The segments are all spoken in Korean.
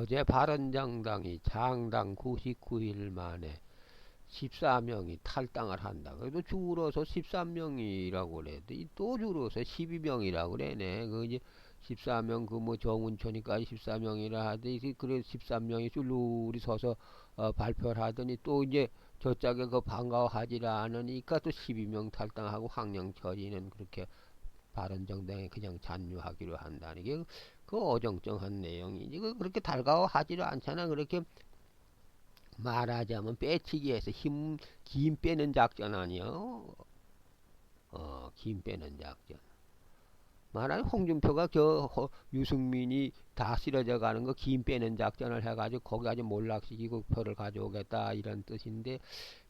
어제 바른정당이 장당 99일 만에 14명이 탈당을 한다. 그래도 줄어서 13명이라고 그래. 또 줄어서 12명이라고 그래네. 그 이제 14명 그 뭐 정운천이까지 14명이라 하더니 그래 13명이 줄줄이 서서 어, 발표를 하더니 또 이제 저짝에 그 반가워하지 않으니까 또 12명 탈당하고 황영철이는 그렇게 바른정당에 그냥 잔류하기로 한다는 게 그 어정쩡한 내용이지. 그 그렇게 달가워하지도 않잖아. 그렇게 말하자면 빼치기 해서 힘, 김 빼는 작전 아니요? 어, 김 빼는 작전. 말하는 홍준표가 저 유승민이 다 쓰러져 가는 거 김 빼는 작전을 해가지고 거기 아주 몰락시키고 표를 가져오겠다 이런 뜻인데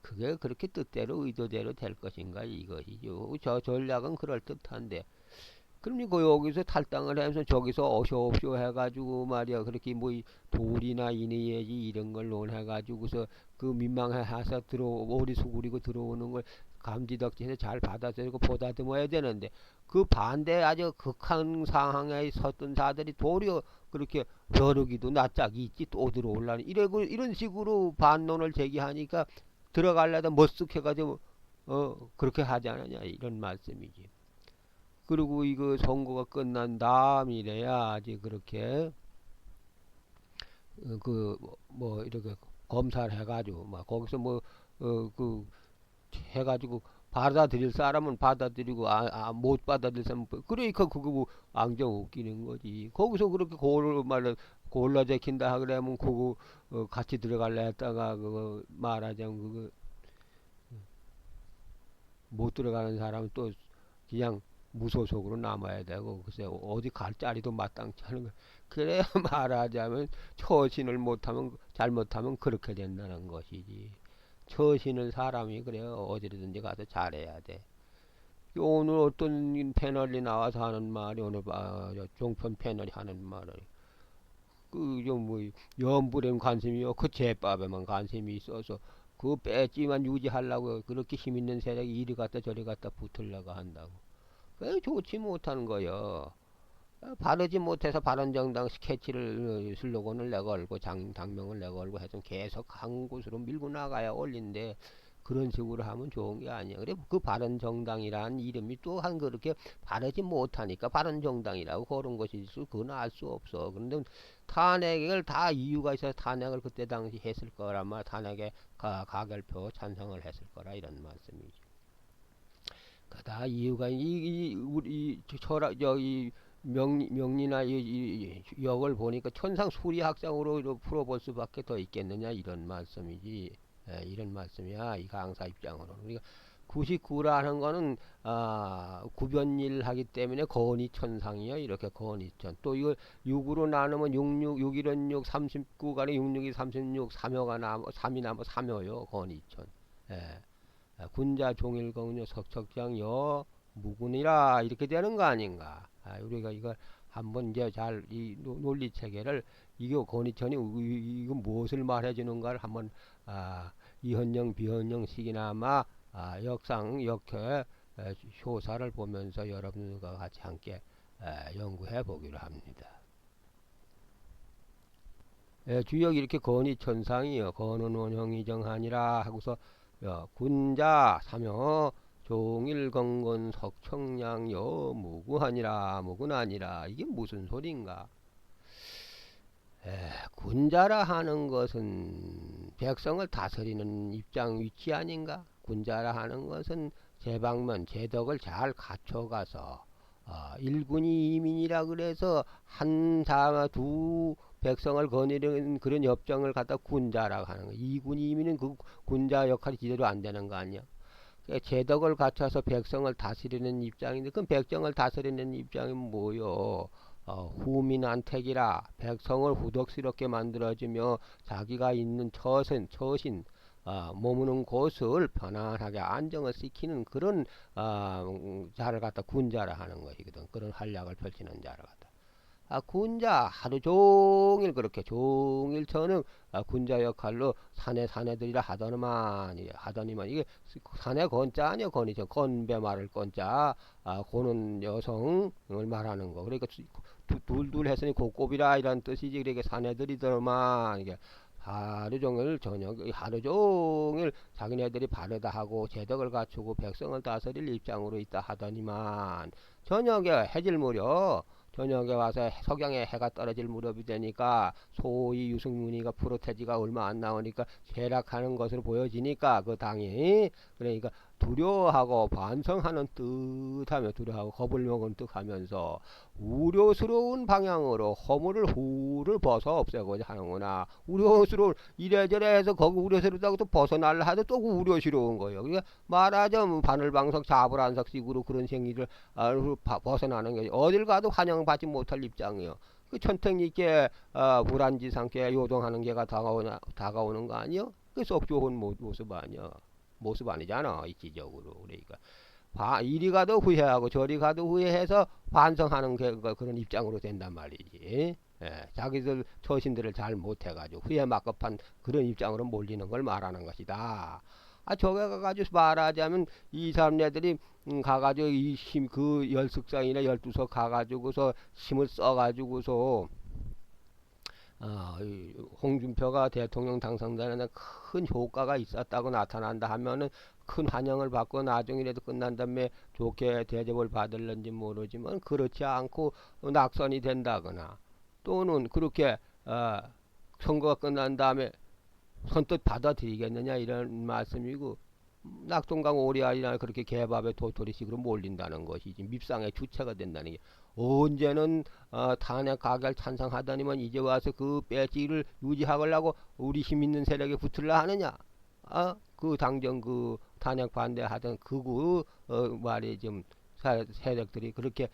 그게 그렇게 뜻대로 의도대로 될 것인가 이것이죠. 저 전략은 그럴 듯한데 그러니까 여기서 탈당을 하면서 저기서 어쇼어쇼 해가지고 말이야 그렇게 뭐 돌이나 이니예지 이런 걸 논해가지고서 그 민망해서 들어 오리 수구리고 들어오는 걸 감지덕지해서 잘 받아들이고 보다듬어야 되는데 그 반대 아주 극한 상황에 섰던 자들이 도리어 그렇게 벼르기도 낯짝이 있지 또 들어올라는 이래고 이런 식으로 반론을 제기하니까 들어갈려다 머쓱해가지고 어 그렇게 하지 않느냐 이런 말씀이지. 그리고 이거 선거가 끝난 다음이래야 아직 그렇게 어, 그뭐 뭐 이렇게 검사를 해가지고 막 거기서 뭐어그 해가지고 받아들일 사람은 받아들이고 아, 아, 못 받아들일 사람은 그러니까 그거 뭐 앙정 웃기는 거지. 거기서 그렇게 골 말을 골라 제킨다 그러면 그거 어, 같이 들어갈래 했다가 그거 말하자면 그거 못 들어가는 사람은 또 그냥 무소속으로 남아야 되고 글쎄 어디 갈 자리도 마땅치 않은 거. 그래 말하자면 처신을 못하면 잘못하면 그렇게 된다는 것이지. 처신을 사람이 그래 어디든지 가서 잘해야 돼. 오늘 어떤 패널이 나와서 하는 말이 오늘 아, 종편 패널이 하는 말을. 그좀뭐 연불엔 관심이요 그 제밥에만 관심이 있어서 그 배지만 유지하려고 그렇게 힘 있는 세력이 이리 갔다 저리 갔다 붙으려고 한다고 그 좋지 못한 거요. 바르지 못해서 바른정당 스케치를 슬로건을 내걸고 장 당명을 내걸고 해서 계속 한 곳으로 밀고 나가야 올린데 그런 식으로 하면 좋은 게 아니야. 그래 그 바른정당이라는 이름이 또 한 그렇게 바르지 못하니까 바른정당이라고 그런 것이 있을 그건 알 수 없어. 그런데 탄핵을 다 이유가 있어서 탄핵을 그때 당시 했을 거란 말 탄핵에 가, 가결표 찬성을 했을 거라 이런 말씀이지. 그다 이유가 이, 이 우리 철학 저이 명 명리나 이, 이 역을 보니까 천상 수리 학장으로 풀어볼 수밖에 더 있겠느냐 이런 말씀이지. 에, 이런 말씀이야 이 강사 입장으로. 우리가 99라는 거는 아, 구변일 하기 때문에 거니 천상이요 이렇게 거니 천. 또 이걸 6으로 나누면 66 6일은 6 39가는 66이 36 3여가 나면 3이 나면 3여요 거니 천. 예. 아, 군자 종일공유 석척장 여 무군이라 이렇게 되는 거 아닌가 아, 우리가 이걸 한번 이제 잘 이 논리 체계를 이거 권위천이 이거 무엇을 말해 주는가를 한번 아, 이헌영 비헌영 시기나마 아, 역상 역회 효사를 보면서 여러분들과 같이 함께 에, 연구해 보기로 합니다. 에, 주역 이렇게 건의천상이요. 건원원형이 정하니라 하고서 야, 군자 사며 종일건건 석청량여 무구하니라 무구나니라. 이게 무슨 소린가? 에, 군자라 하는 것은 백성을 다스리는 입장 위치 아닌가? 군자라 하는 것은 제방면 제덕을 잘 갖춰가서 어, 일군이 이민이라 그래서 한사두 백성을 거느리는 그런 협정을 갖다 군자라고 하는 거. 이군 이민은 그 군자 역할이 제대로 안 되는 거 아니야? 그러니까 제덕을 갖춰서 백성을 다스리는 입장인데 그 백성을 다스리는 입장이 뭐요? 어, 후민한택이라 백성을 후덕스럽게 만들어주며 자기가 있는 처신, 처신 어, 머무는 곳을 편안하게 안정을 시키는 그런 어, 자를 갖다 군자라 하는 것이거든. 그런 활약을 펼치는 갖다. 아, 군자 하루 종일 그렇게 종일 저는 아, 군자 역할로 사내 사내들이라 하더니만 하더니만 이게 사내 건자 아니야 건이죠 건배 말을 건자. 아 고는 여성을 말하는 거. 그러니까 두- 둘둘 했으니 고꼽이라 이런 뜻이지. 그렇게 사내들이더만 이게 하루 종일 저녁 하루 종일 자기네들이 바르다 하고 제덕을 갖추고 백성을 다스릴 입장으로 있다 하더니만 저녁에 해질 무렵 저녁에 와서 석양에 해가 떨어질 무렵이 되니까 소위 유승문이가 프로테지가 얼마 안 나오니까 쇠락하는 것으로 보여지니까 그 당이 그러니까 두려워하고 반성하는 뜻하며 두려워하고 겁을 먹은 뜻하면서 우려스러운 방향으로 허물을 후를 벗어 없애고자 하는구나. 우려스러운 이래저래 해서 거기 우려스럽다고 또 벗어날라 하도 또 우려스러운 거예요. 그러니까 말하자면 바늘방석 자불안석식으로 그런 생리를 아, 바- 벗어나는 거지. 어딜 가도 환영받지 못할 입장이에요. 그 천택님께 어, 불안지상께 요동하는 게가 다가오나, 다가오는 거 아니요? 그속 좋은 모- 모습 아니야 모습 아니잖아 이치적으로. 그러니까 바, 이리 가도 후회하고 저리 가도 후회해서 반성하는 게, 그- 그런 입장으로 된단 말이지. 예, 자기들 처신들을 잘 못해가지고 후회 막급한 그런 입장으로 몰리는 걸 말하는 것이다. 아 저게 가가지고 말하자면 이 사람네들이 음, 가가지고 이 힘 그 열숙상이나 열두석 가가지고서 힘을 써가지고서 어, 이 홍준표가 대통령 당선되는 데큰 효과가 있었다고 나타난다 하면은 큰 환영을 받고 나중이라도 끝난 다음에 좋게 대접을 받을런지 모르지만 그렇지 않고 낙선이 된다거나 또는 그렇게 어, 선거가 끝난 다음에 선뜻 받아들이겠느냐 이런 말씀이고 낙동강 오리알이나 그렇게 개밥에 도토리식으로 몰린다는 것이지 밉상의 주체가 된다는 게 언제는 어, 탄핵 가결 찬성하더니만 이제 와서 그 배지를 유지하려고 우리 힘 있는 세력에 붙으려 하느냐? 아, 그 당정 그 탄핵 반대하던 그구 어, 말이 좀 사- 세력들이 그렇게 어,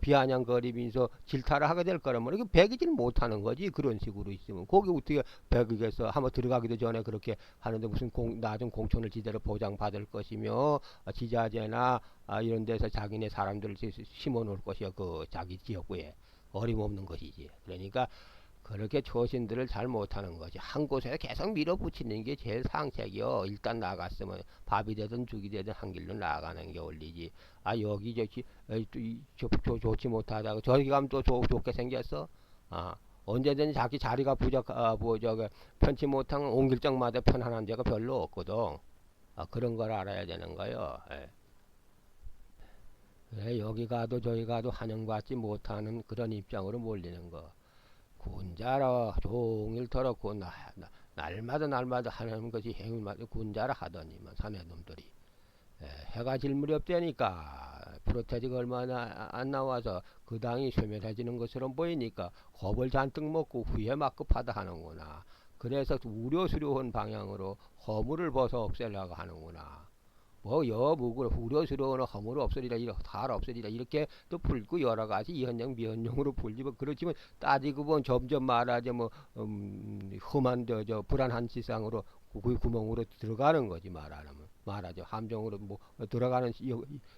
비아냥거리면서 질타를 하게 될 거라면 이게 배기질 못하는 거지 그런 식으로 있으면. 거기 어떻게 배기겠어 한번 들어가기도 전에 그렇게 하는데 무슨 공, 나중 공천을 지대로 보장받을 것이며 아, 지자체나 아, 이런 데서 자기네 사람들을 시- 심어 놓을 것이요 그 자기 지역구에. 어림없는 것이지. 그러니까 그렇게 초신들을 잘 못하는 거지. 한 곳에 계속 밀어붙이는 게 제일 상책이요. 일단 나갔으면 밥이 되든 죽이 되든 한 길로 나가는 게 원리지. 아 여기 저기 저, 저, 좋지 못하다고 저기 가면 또 좋, 좋게 생겼어? 아 언제든지 자기 자리가 부족 아, 뭐 저기 편치 못한 옹길장마다 편안한 데가 별로 없거든. 아, 그런 걸 알아야 되는 거요. 예. 그래, 여기 가도 저기 가도 환영받지 못하는 그런 입장으로 몰리는 거 군자라 종일 털었고 나, 나, 날마다 날마다 하는 것이 행위마다 군자라 하더니만 사내놈들이. 에, 해가 질 무렵 되니까. 프로테지가 얼마나 안 나와서 그 당이 소멸해지는 것처럼 보이니까 겁을 잔뜩 먹고 후회 막급하다 하는구나. 그래서 우려스러운 방향으로 허물을 벗어 없애려고 하는구나 뭐 여무고 우려스러운 허물을 없애리라 이렇 달 없애리라 이렇게 또 풀고 여러 가지 이현영 미현영으로 풀지만 그렇지만 따지고 보면 점점 말하자면 음, 험한 저, 저 불안한 지상으로 그 구멍으로 들어가는 거지 말하자면. 말하죠 함정으로 뭐 들어가는 시-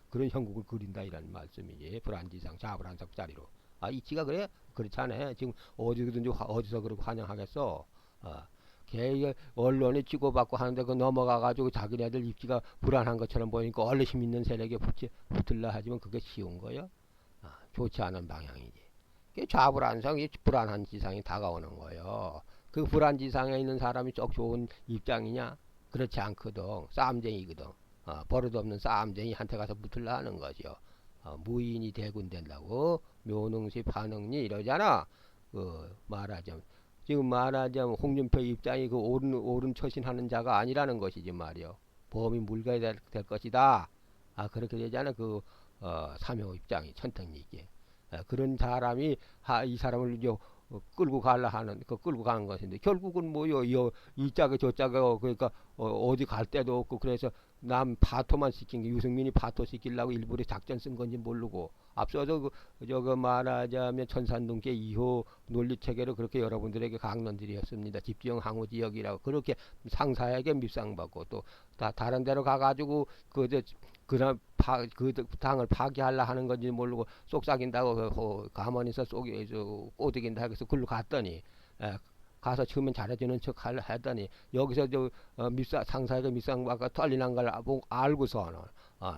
그런 형국을 그린다 이런 말씀이지. 불안지상 자불안석 자리로. 아 이치가 그래? 그렇지 않아. 지금 어디든지 화- 어디서 그렇게 환영하겠어? 아 걔 언론에 치고받고 하는데 그 넘어가가지고 자기네들 입지가 불안한 것처럼 보이니까 얼른 힘 있는 세력에 붙지, 붙을라 하지만 그게 쉬운 거요 아, 좋지 않은 방향이지. 그 좌불안성이 불안한 지상이 다가오는 거예요. 그 불안 지상에 있는 사람이 쪽 좋은 입장이냐? 그렇지 않거든. 싸움쟁이거든. 어, 버릇없는 싸움쟁이한테 가서 붙을라 하는 거죠 어, 무인이 대군된다고. 묘능시 반응리 이러잖아. 그 말하자면 지금 말하자면 홍준표 입장이 그 옳은 옳은 처신하는 자가 아니라는 것이지 말이요. 범이 물가야 될, 될 것이다. 아 그렇게 되잖아 그 어, 사묘 입장이 천택리께 아, 그런 사람이 하, 이 사람을 이제 어, 끌고 가려 하는 그 끌고 가는 것인데 결국은 뭐요? 이, 이 짝에 저 짝에 그러니까 어, 어디 갈 데도 없고 그래서 남 파토만 시킨 게 유승민이 파토 시키려고 일부러 작전 쓴 건지 모르고 앞서서 그, 저거 말하자면 천산동계 2호 논리 체계로 그렇게 여러분들에게 강론드렸습니다. 집중 항우 지역이라고 그렇게 상사에게 밉상받고 또 다, 다른 데로 가가지고 그저 그런 파, 그 당을 파괴하려 하는 건지 모르고 쏙삭인다고 그, 그 가만히서 쏙이 저 꼬드긴다 해서 글로 갔더니 에, 가서 처음엔 잘해주는 척 할- 했더니 여기서 저 어, 밉상 상사에게 밉상받고 털리는 걸 보- 알고서는 어,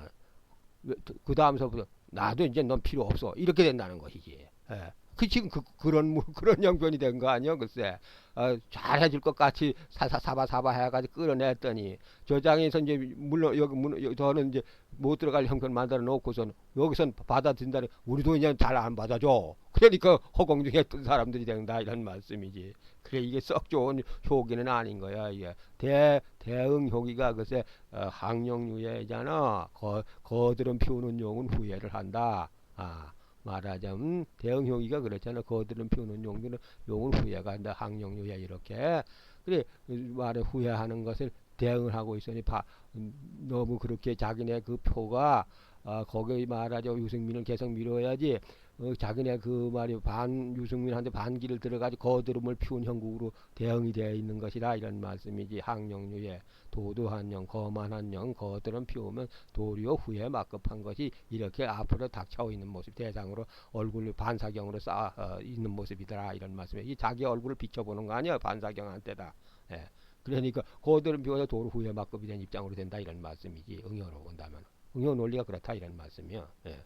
그 다음서부터 나도 이제 넌 필요 없어 이렇게 된다는 것이지. 예. 그 지금 그, 그런 뭐 그런 형편이 된 거 아니야 글쎄. 어, 잘 해줄 것 같이 사사 사바 사바 해가지고 끌어냈더니 저장에서 이제 물론 여기 문 저는 이제 못 들어갈 형편 만들어 놓고선 여기선 받아들인다는 우리도 이제 잘 안 받아줘. 그러니까 허공 중에 했던 사람들이 된다 이런 말씀이지. 그래 이게 썩 좋은 효기는 아닌 거야 이게. 대 대응 효기가 글쎄 어, 항령 유예잖아. 거 거들은 피우는 용은 후회를 한다. 아 말하자면 대응 효기가 그렇잖아. 거들은 피우는 용들은 용은 후회가 한다. 항용 유예 이렇게. 그래 말에 후회하는 것을 대응을 하고 있으니 바, 음, 너무 그렇게 자기네 그 표가 어, 거기 말하자 유승민을 계속 밀어야지 어, 자기네 그 말이 반 유승민한테 반기를 들어가지 거드름을 피운 형국으로 대응이 되어 있는 것이라 이런 말씀이지. 항용유예 도도한 영 거만한 영 거드름 피우면 도리어 후에 막급한 것이 이렇게 앞으로 닥쳐 있는 모습 대상으로 얼굴 반사경으로 쌓아 어, 있는 모습이더라 이런 말씀에 이 자기 얼굴을 비춰보는 거 아니야 반사경한테다. 예. 그러니까 거드름 피워서 도로 후에 막급이 된 입장으로 된다 이런 말씀이지. 응용으로 본다면. 응용 논리가 그렇다 이런 말씀이요. 예.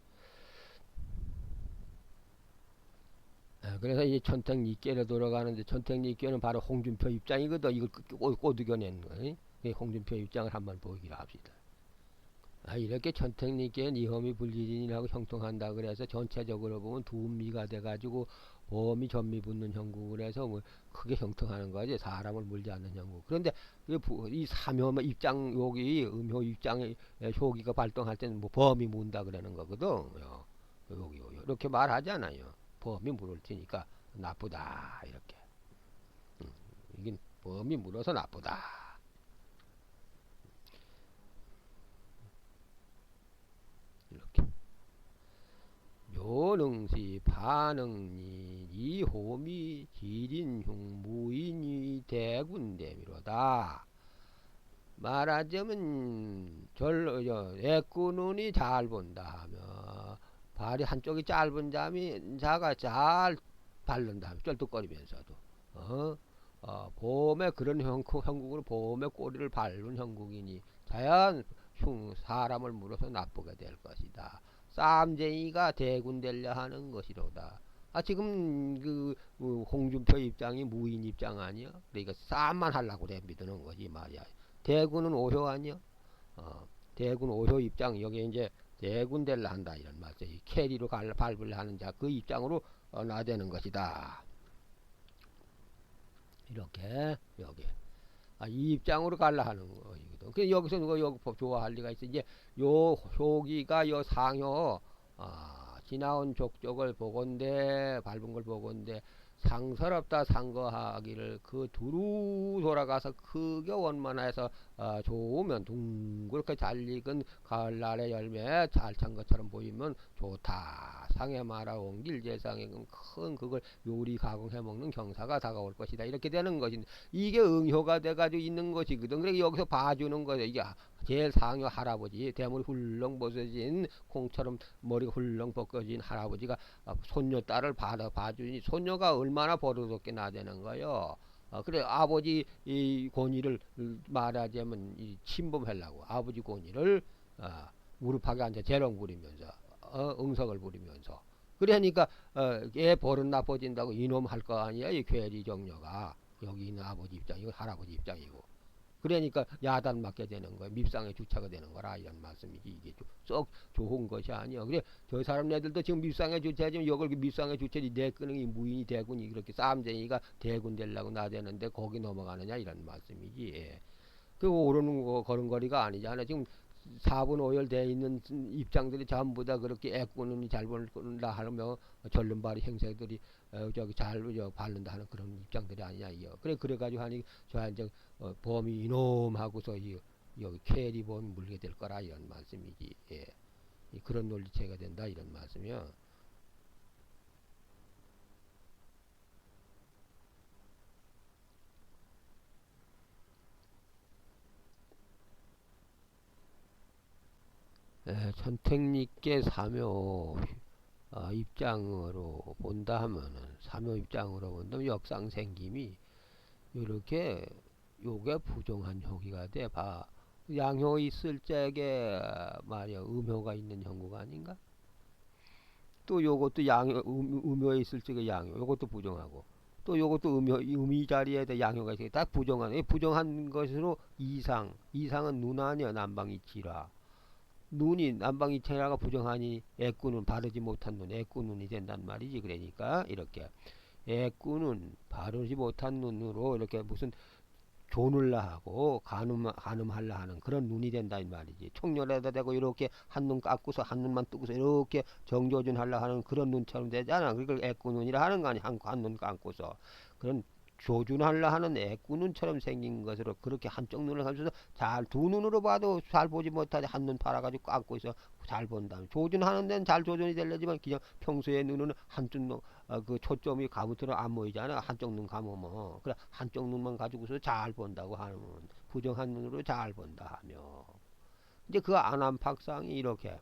아, 그래서 이 천택리께로 돌아가는데 천택리께는 바로 홍준표 입장이거든. 이걸 꼬- 꼬드겨낸 거. 이 홍준표 입장을 한번 보기로 합시다. 아, 이렇게 천택리께는 이혐이 불기진이라고 형통한다 그래서 전체적으로 보면 두미가 돼가지고 범이 전미 붙는 형국을 해서 뭐 크게 형통하는 거지 사람을 물지 않는 형국. 그런데 이 사묘 입장 여기 음효 입장의 효기가 발동할 때는 뭐 범이 문다 그러는 거거든. 요, 여기 이렇게 말하잖아요. 범이 물을 테니까 나쁘다 이렇게. 음, 이긴 범이 물어서 나쁘다. 이렇게. 묘능시 반응니 이호미 지린흉 무인이 대군대미로다. 말하자면 절 저, 애꾸눈이 잘 본다 하면 발이 한쪽이 짧은 잠이 자가 잘 바른다 하면 쩔뚝거리면서도 어? 어, 봄에 그런 형국, 형국으로 봄에 꼬리를 밟은 형국이니 자연 흉 사람을 물어서 나쁘게 될 것이다. 쌈쟁이가 대군되려 하는 것이로다. 아 지금 그, 그 홍준표 입장이 무인 입장 아니야? 그러니까 쌈만 하려고 내비드는 거지 말이야. 대군은 오효 아니야? 어, 대군 오효 입장 여기 이제 대군대를 한다 이런 말이죠. 이 캐리로 갈 밟으려 하는 자 그 입장으로 어, 나대는 것이다. 이렇게 여기 아, 이 입장으로 갈라 하는 거이거든. 그 여기서 누가 여기 법 좋아할 리가 있어. 이제 요 효기가 요 상효 아, 지나온 족족을 보건대 밟은 걸 보건대 상서롭다 상거하기를 그 두루 돌아가서 크게 원만해서 어, 좋으면 둥그렇게 잘 익은 가을날의 열매 잘 찬 것처럼 보이면 좋다. 상해 마라 옹길 제상에 큰 그걸 요리 가공해 먹는 경사가 다가올 것이다. 이렇게 되는 것인데 이게 응효가 돼가지고 있는 것이거든. 그래 여기서 봐주는 거죠. 이게 제일 상효 할아버지 대머리 훌렁 벗어진 콩처럼 머리가 훌렁 벗겨진 할아버지가 어, 손녀 딸을 받아 봐주니 손녀가 얼마나 버릇없게 나대는 거요. 어, 그래 아버지 이 권위를 음, 말하자면 이 침범하려고 아버지 권위를 어, 무릎하게 앉아 재롱 부리면서 어, 응석을 부리면서. 그러니까 어, 얘 버릇 나빠진다고 이놈 할 거 아니야 이 괴리 정녀가. 여기 있는 아버지 입장이고 할아버지 입장이고 그러니까 야단 맞게 되는 거야 밉상의 주체가 되는 거라 이런 말씀이지 이게 좀썩 좋은 것이 아니야 그래 저 사람 애들도 지금 밉상의 주체지만 이걸 밉상의 주체지. 내 끄능이 무인이 대군이 그렇게 쌈쟁이가 대군 되려고 나대는데 거기 넘어가느냐 이런 말씀이지. 예. 그 오르는 거 걸음걸이가 아니잖아 지금 4분 5열 돼 있는 입장들이 전부 다 그렇게 애꾸는 잘 본다 하며 절름발이 행세들이 어, 저기 잘 저, 바른다 하는 그런 입장들이 아니냐 이요. 그래 그래 가지고 하니 저 이제 어, 범이 이놈 하고서 이 여기 캐리 범이 물게 될 거라 이런 말씀이지. 예. 이 그런 논리체가 된다 이런 말씀이요. 예, 천택리께 사묘 어, 입장으로 본다 하면은 사묘 입장으로 본다면 역상 생김이 이렇게 요게 부정한 효기가 돼 봐. 양효 있을 적에 말이야 음효가 있는 형국 아닌가? 또 요것도 양효 음, 음효에 있을 적에 양효 요것도 부정하고 또 요것도 음효 음이 자리에다 양효가 있으니 다 부정한 이 부정한 것으로 이상 이상은 눈 아니야 난방이치라 눈이 난방이치라가 부정하니 애꾸는 바르지 못한 눈 애꾸눈이 된단 말이지. 그러니까 이렇게 애꾸는 바르지 못한 눈으로 이렇게 무슨 존을라 하고 가늠 가늠할라 하는 그런 눈이 된다 이 말이지. 총렬에다 대고 이렇게 한 눈 깎고서 한 눈만 뜨고서 이렇게 정조준 하려 하는 그런 눈처럼 되잖아. 그걸 애꾸눈이라 하는 거 아니야. 한눈 감고서. 그런 조준하려 하는 애꾸눈처럼 생긴 것으로 그렇게 한쪽 눈을 감고서 잘 두 눈으로 봐도 잘 보지 못하지 한 눈 팔아가지고 감고 있어. 잘 본다 조준하는 데는 잘 조준이 되려지만 그냥 평소에 눈은 한쪽 눈, 어, 그 초점이 가부터는 안 보이잖아. 한쪽 눈 감으면. 그래 한쪽 눈만 가지고서 잘 본다고 하면 부정한 눈으로 잘 본다 하며. 이제 그 안암팍상이 이렇게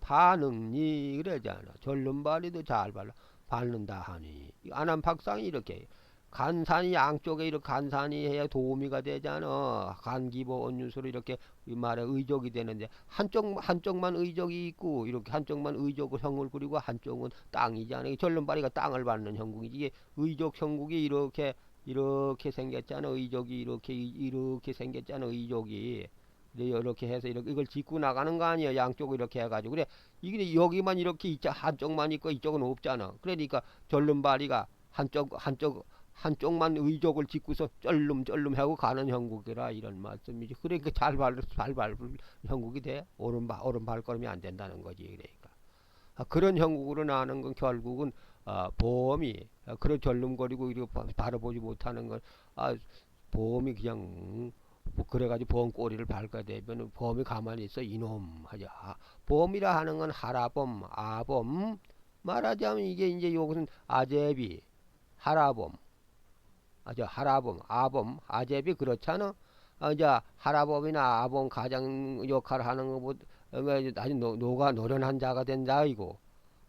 반응이 그러잖아. 절름발이도 잘 발라 밟는다 하니. 안암팍상이 이렇게 간산이 양쪽에 이렇게 간산이 해야 도우미가 되잖아. 간기보 온유수로 이렇게 말에 의족이 되는데 한쪽 한쪽만 의족이 있고 이렇게 한쪽만 의족을 형을 그리고 한쪽은 땅이잖아. 전륜바리가 땅을 받는 형국이지. 이게 의족 형국이 이렇게 이렇게 생겼잖아. 의족이 이렇게 이렇게 생겼잖아. 의족이. 이렇게 해서 이렇게 이걸 짓고 나가는 거 아니야 양쪽을 이렇게 해가지고 그래 이게 여기만 이렇게 있자 한쪽만 있고 이쪽은 없잖아 그러니까 전륜바리가 한쪽 한쪽 한쪽만 의족을 짓고서 쩔름쩔름 하고 가는 형국이라 이런 말씀이지. 그러니까 잘 발, 잘 밟을 형국이 돼. 오른발, 오른 발걸음이 안 된다는 거지. 그러니까. 아, 그런 형국으로 나는 건 결국은 아, 보험이 아, 그런 절름거리고 이렇게 바라보지 못하는 건 아, 보험이 그냥 뭐 그래가지고 보험 꼬리를 밟게 되면 보험이 가만히 있어 이놈 하자. 아, 보험이라 하는 건 하라범, 아범 말하자면 이게 이제 요것은 아제비, 하라범 아저 하라범, 아범, 아제비 그렇잖아. 아, 이제 하라범이나 아범 가장 역할을 하는 것보다 아주 노, 노가 노련한 자가 된다 이고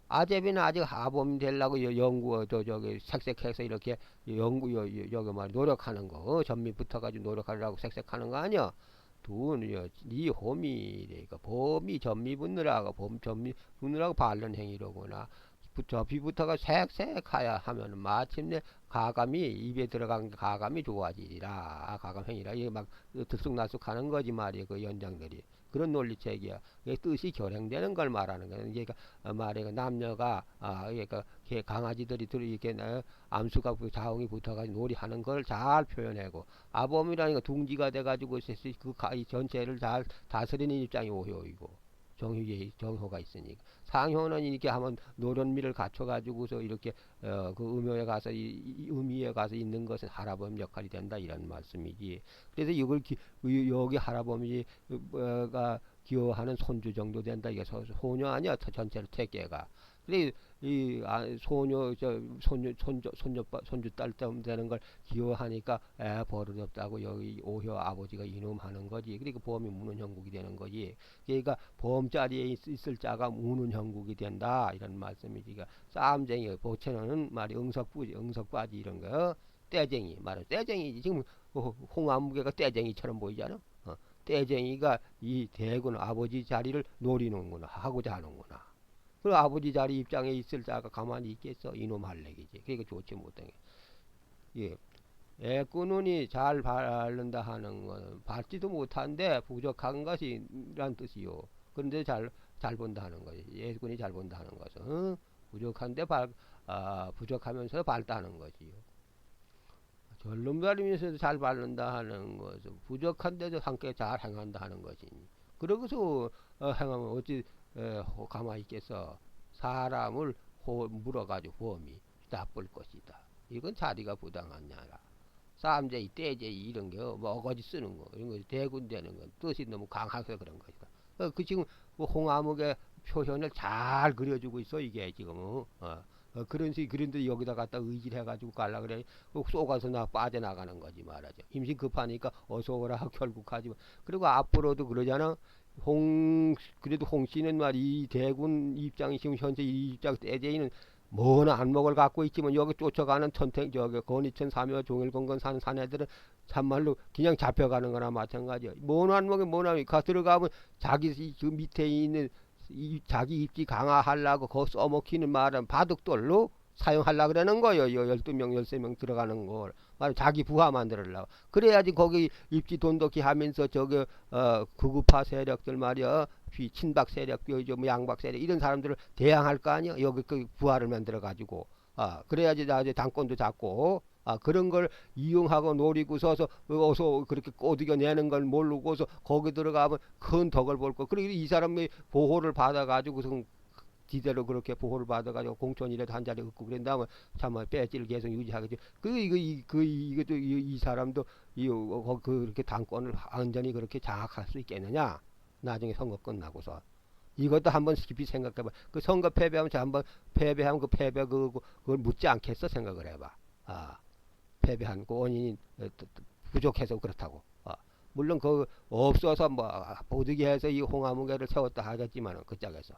아제비는 아직 아범이 되려고 연구 저 저기 색색해서 이렇게 연구 여, 여기 말 노력하는 거 어, 전미부터 가지고 노력하려고 색색하는 거 아니야. 두는 이 홈이 그러니까 범이 전미분느라고 범 전미 분느라고 바른 행위로구나. 부터 비부터가 색색하야 하면 마침내 가감이 입에 들어간 가감이 좋아지리라. 가감행위라. 이게 막 들쑥날쑥하는 거지 말이야 그 연장들이. 그런 논리책이야. 이게 뜻이 결행되는 걸 말하는 거야 그러니까 말해 남녀가 아 그러니까 강아지들이 들 이렇게 암수가 자웅이 붙어가지고 놀이하는 걸 잘 표현하고 아범이라는 거 둥지가 돼가지고 그 전체를 잘 다스리는 입장이 오효이고 정효의 정효가 있으니까 상효는 이렇게 한번 노련미를 갖춰가지고서 이렇게 어, 그 음효에 가서 이, 이 음위에 가서 있는 것은 하라범 역할이 된다 이런 말씀이지. 그래서 이걸 기, 여기 하라범이가 기여하는 손주 정도 된다. 이게 소녀 아니야 전체로 택계가. 근데 이 아, 소녀 저 손녀 손주 손녀 손주 딸 되는 걸 기여하니까 에 버릇 없다고 여기 오효 아버지가 이놈하는 거지. 그러니까 보험이 무는 형국이 되는 거지. 그러니까 보험 자리에 있, 을 자가 무는 형국이 된다 이런 말씀이지. 그러니까 싸움쟁이 보채는 말이 응석부지 응석바지 이런 거 떼쟁이 말은 떼쟁이지 지금 홍아무개가 떼쟁이처럼 보이잖아. 어, 떼쟁이가 이 대군 아버지 자리를 노리는구나 하고자 하는구나. 그 아버지 자리 입장에 있을 자가 가만히 있겠어? 이놈 할래기지. 그러니까 좋지 못하게. 예. 애꾸눈이 잘 바른다 하는 건 밟지도 못한데 부족한 것이란 뜻이요. 그런데 잘 잘 본다 하는 거지. 애꾼이 잘 본다 하는 것은 어? 부족한데 발 아, 부족하면서 밝다는 거지요. 절름가리면서도 잘 바른다 하는 것은 부족한데도 함께 잘 행한다 하는 것이니. 그러고서 어, 행하면 어찌 에, 가만히 있겠어. 사람을 호, 물어가지고 험이 나쁠 것이다. 이건 자리가 부당하냐라. 쌈제이, 떼제이 이런 게 뭐 어거지 쓰는 거 이런 거 대군되는 건 뜻이 너무 강하서 그런 것이다. 어, 그 지금 뭐 홍아묵의 표현을 잘 그려주고 있어 이게 지금 어, 어 그런 식 그런데 여기다 갖다 의지를 해가지고 갈라 그래 쏘가서 나 빠져나가는 거지 말하죠. 임신 급하니까 어서 오라 결국 하지만 그리고 앞으로도 그러잖아. 홍 그래도 홍 씨는 말이 대군 입장이 지금 현재 이 입장 때제이는 뭔 안목을 갖고 있지만 여기 쫓아가는 천택 저기 건이천 사묘 종일건건 사는 사내들은 참말로 그냥 잡혀가는 거나 마찬가지야. 뭔 안목이 뭐나 가 들어가면 자기 그 밑에 있는 이, 자기 입지 강화하려고 거 써먹히는 말은 바둑돌로 사용하려고 그러는 거예요. 요 12명, 13명 들어가는 걸. 말 자기 부하 만들으려고. 그래야지 거기 입지 돈독히 하면서 저기 어 극우파 세력들 말이야. 비 친박 세력, 요즘 양박 세력 이런 사람들을 대항할 거 아니야. 여기 그 부하를 만들어 가지고. 아, 그래야지 나중에 당권도 잡고 아 그런 걸 이용하고 노리고 서서 어서 그렇게 꼬드겨 내는 걸 모르고서 거기 들어가면 큰 덕을 볼 거. 그리고 이 사람이 보호를 받아가지고 지대로 그렇게 보호를 받아가지고 공천이라도 한 자리 얻고 그런 다음에 참 배지를 계속 유지하겠지. 그 이거 이그 이것도 이, 이 사람도 이 어, 그렇게 당권을 완전히 그렇게 장악할 수 있겠느냐? 나중에 선거 끝나고서. 이것도 한번 깊이 생각해봐. 그 선거 패배하면 저 한번 패배하면 그 패배 그 그걸 묻지 않겠어 생각을 해봐. 아. 패배한 그 원인이 부족해서 그렇다고. 어. 물론 그 없어서 뭐 보드기해서 이 홍화무게를 세웠다 하겠지만은 그 짝에서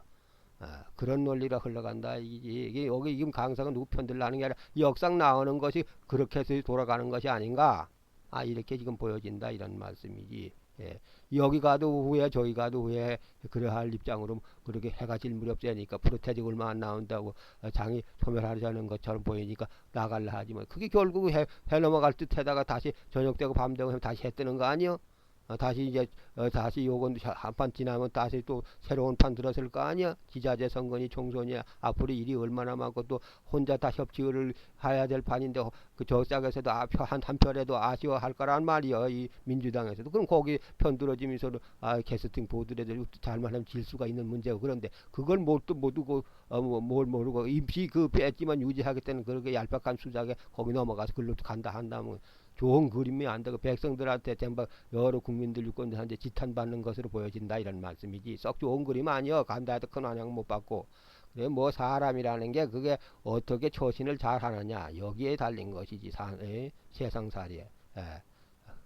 아, 그런 논리로 흘러간다. 이게, 이게 여기 지금 강사가 누구 편들라는 게 아니라 역상 나오는 것이 그렇게 해서 돌아가는 것이 아닌가. 아 이렇게 지금 보여진다 이런 말씀이지. 예. 여기 가도 후에 저기 가도 후에 그러할 입장으로 그렇게 해가 질 무렵 되니까 프로테직 얼마 안 나온다고 장이 소멸하자는 것처럼 보이니까 나갈라 하지만 그게 결국 해, 해 넘어갈 듯 해다가 다시 저녁 되고 밤 되고 다시 해 뜨는 거 아니요? 어, 다시 이제 어, 다시 요건 한 판 지나면 다시 또 새로운 판 들었을 거 아니야? 기자재 선거니 총선이야 앞으로 일이 얼마나 많고 또 혼자 다 협치를 해야 될 판인데 그 저 짝에서도 아, 한, 한 편에도 아쉬워할 거란 말이야 이 민주당에서도. 그럼 거기 편 들어지면서 아 캐스팅 보드래도 잘만 하면 질 수가 있는 문제고 그런데 그걸 못도 모르고 어, 뭐, 뭘 모르고 임시 그 뺐지만 유지하겠다는 그렇게 얄팍한 수작에 거기 넘어가서 글로 간다 한다면 좋은 그림이 안 되고 백성들한테 전부 여러 국민들 유권자한테 지탄받는 것으로 보여진다 이런 말씀이지 썩 좋은 그림 아니여 간다 해도 큰 환영 못 받고 그래 뭐 사람이라는 게 그게 어떻게 처신을 잘 하느냐 여기에 달린 것이지 사, 에? 세상살이에 에.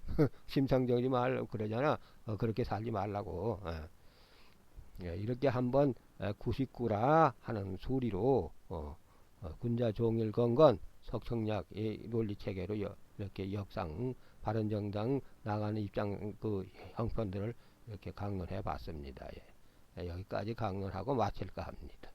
심상정지 말 그러잖아 어, 그렇게 살지 말라고 에. 예, 이렇게 한번 99라 하는 소리로 어, 어, 군자 종일 건건 석청약 논리 체계로 이렇게 역상 바른정당 나가는 입장 그 형편들을 이렇게 강론해 봤습니다. 예. 여기까지 강론하고 마칠까 합니다.